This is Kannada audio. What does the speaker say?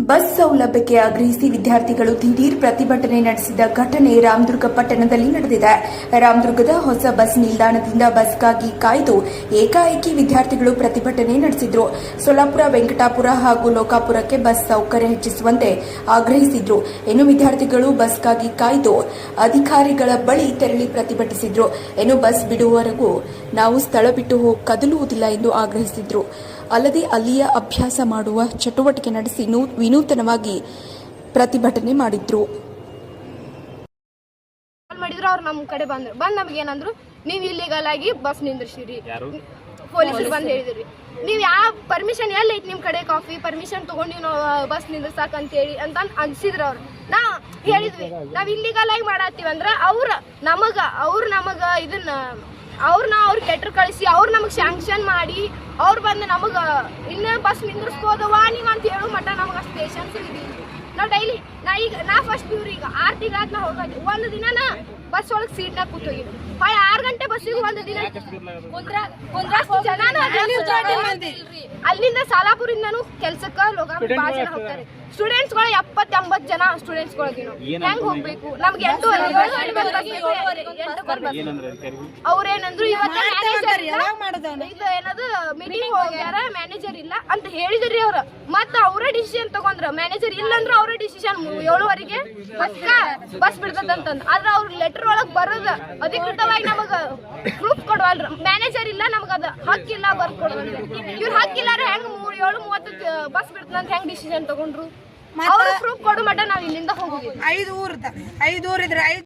ಬಸ್ ಸೌಲಭ್ಯಕ್ಕೆ ಆಗ್ರಹಿಸಿ ವಿದ್ಯಾರ್ಥಿಗಳು ದಿಢೀರ್ ಪ್ರತಿಭಟನೆ ನಡೆಸಿದ ಘಟನೆ ರಾಮದುರ್ಗ ಪಟ್ಟಣದಲ್ಲಿ ನಡೆದಿದೆ. ರಾಮದುರ್ಗದ ಹೊಸ ಬಸ್ ನಿಲ್ದಾಣದಿಂದ ಬಸ್ಗಾಗಿ ಕಾಯ್ದು ಏಕಾಏಕಿ ವಿದ್ಯಾರ್ಥಿಗಳು ಪ್ರತಿಭಟನೆ ನಡೆಸಿದ್ರು. ಸೊಲ್ಲಾಪುರ, ವೆಂಕಟಾಪುರ ಹಾಗೂ ಲೋಕಾಪುರಕ್ಕೆ ಬಸ್ ಸೌಕರ್ಯ ಹೆಚ್ಚಿಸುವಂತೆ ಆಗ್ರಹಿಸಿದ್ರು. ಇನ್ನು ವಿದ್ಯಾರ್ಥಿಗಳು ಬಸ್ಗಾಗಿ ಕಾಯ್ದು ಅಧಿಕಾರಿಗಳ ಬಳಿ ತೆರಳಿ ಪ್ರತಿಭಟಿಸಿದ್ರು. ಇನ್ನು ಬಸ್ ಬಿಡುವವರೆಗೂ ನಾವು ಸ್ಥಳ ಬಿಟ್ಟು ಕದಲುವುದಿಲ್ಲ ಎಂದು ಆಗ್ರಹಿಸಿದ್ರು. ಅಲ್ಲದೆ ಅಲ್ಲಿಯ ಅಭ್ಯಾಸ ಮಾಡುವ ಚಟುವಟಿಕೆ ನಡೆಸಿ ನೂ- ವಿನೂತನವಾಗಿ ಪ್ರತಿಭಟನೆ ಮಾಡಿದ್ರು. ಮಾಡಿದ್ರು ಅವ್ರು ನಮ್ಮ ಕಡೆ ಬಂದ್ರು. ಬಂದ್ ನಮ್ಗೆ ಏನಂದ್ರು ನೀವು ಇಲ್ಲಿಗಲ್ ಆಗಿ ಬಸ್ ನಿಂದ್ರಿಸಿರಿ. ಪೊಲೀಸರು ಬಂದು ಹೇಳಿದ್ರಿ. ನೀವು ಯಾವ ಪರ್ಮಿಷನ್ ಎಲ್ಲ ಐತಿ ನಿಮ್ಮ ಕಡೆ ಕಾಫಿ ಪರ್ಮಿಷನ್ ತಗೊಂಡಿ ನಾವು ಬಸ್ ನಿಂದ್ರಸಾಕ ಅಂತೇಳಿ ಅಂತ ಅನ್ಸಿದ್ರು ಅವ್ರು. ನಾ ಹೇಳಿದ್ವಿ ನಾವ್ ಇಲ್ಲಿಗಲ್ ಆಗಿ ಮಾಡತ್ತೀವಿ ಅಂದ್ರ ಅವ್ರ ನಮಗ ಅವ್ರ ನಮಗ ಇದನ್ನ ಅವ್ರನ್ನ ಅವ್ರ ಲೆಟರ್ ಕಳಿಸಿ ಅವ್ರು ನಮಗ್ ಶಾಂಕ್ಷನ್ ಮಾಡಿ ಅವ್ರು ಬಂದು ನಮಗ ಇನ್ನ ಬಸ್ ನಿಂದ್ರಿಸ್ಬೋದವಾ ನೀವ್ ಅಂತ ಹೇಳು ಮಟ್ಟ ನಮಗ ಅಷ್ಟು ಪೇಷನ್ಸ್ ಇದೀವಿ ನಾವು ಡೈಲಿ ನಾ ಈಗ ನಾ ಫಸ್ಟ್ ಇವ್ರು ಈಗ ಆರು ತಿಂಗಳಾದ ನಾ ಹೋಗೋದು ಒಂದು ದಿನ ನಾ ಬಸ್ ಒಳಗೆ ಸೀಟ್ನಾಗ ಕೂತೋಗಿದ್ದು ಹೊಳ್ಳಿ ಆರು ಗಂಟೆ ಬಸ್ಸಿಗೆ ಒಂದು ದಿನ ಕುಂದ್ರ ಕುಂದ್ರ ಅದಾರ. ಅಲ್ಲಿಂದ ಸಾಲಾಪುರಿಂದ ಕೆಲ್ಸಕ್ಕ ಲೋಕಾಪುರ ಭಾಳ ಜನ ಹೋಗ್ತಾರೆ. ಸ್ಟೂಡೆಂಟ್ಸ್ಗಳು ಜನ ಏನಾಗ್ತದೆ ಹೆಂಗ್ ಹೋಗ್ಬೇಕು? ನಮ್ಗೆ ಎಂಟು ಅವ್ರೇನಂದ್ರು ಇವತ್ತು ಮ್ಯಾನೇಜರ್ ಇದು ಏನದು? ಮೀಟಿಂಗ್ ಹೋಗ್ಯಾರ ಮ್ಯಾನೇಜರ್ ಇಲ್ಲ ಅಂತ ಹೇಳಿದ್ರಿ ಅವ್ರ. ಮತ್ತ ಅವರೇ ಡಿಸಿಷನ್ ತಗೊಂಡ್ರ. ಮ್ಯಾನೇಜರ್ ಇಲ್ಲ ಅಂದ್ರೆ ಅವರೇ ಡಿಸಿಷನ್ ಏಳುವರೆಗೆ ಬಸ್ ಬಸ್ ಬಿಡ್ತದಂತಂದ್. ಆದ್ರೆ ಅವ್ರ ಲೆಟರ್ ಒಳಗ್ ಬರೋದು ಅಧಿಕೃತವಾಗಿ ನಮಗ ಪ್ರೂಫ್ ಕೊಡವಲ್ರ. ಮ್ಯಾನೇಜರ್ ಇಲ್ಲ ಅದ ಹಕ್ಕಿಲ್ಲ ಬರ್ದ್ ಕೊಡವಲ್ರಿ ಇವ್ರ ಹಕ್ಕಿಲ್ಲ ಹೆಂಗ್ ಮೂರ್ ಏಳು ಮೂವತ್ತಕ್ಕೆ ಬಸ್ ಬಿಡ್ತದಂತ ಹೆಂಗ್ ಡಿಸಿಷನ್ ತಗೊಂಡ್ರು? ಅವ್ರ ಪ್ರೂಫ್ ಕೊಡು ಮಟ್ಟ ನಾವ್ ಇಲ್ಲಿಂದ ಹೋಗಿ ಐದು ಊರ್ ಐದು ಊರ್ ಇದ್ರೆ ಐದು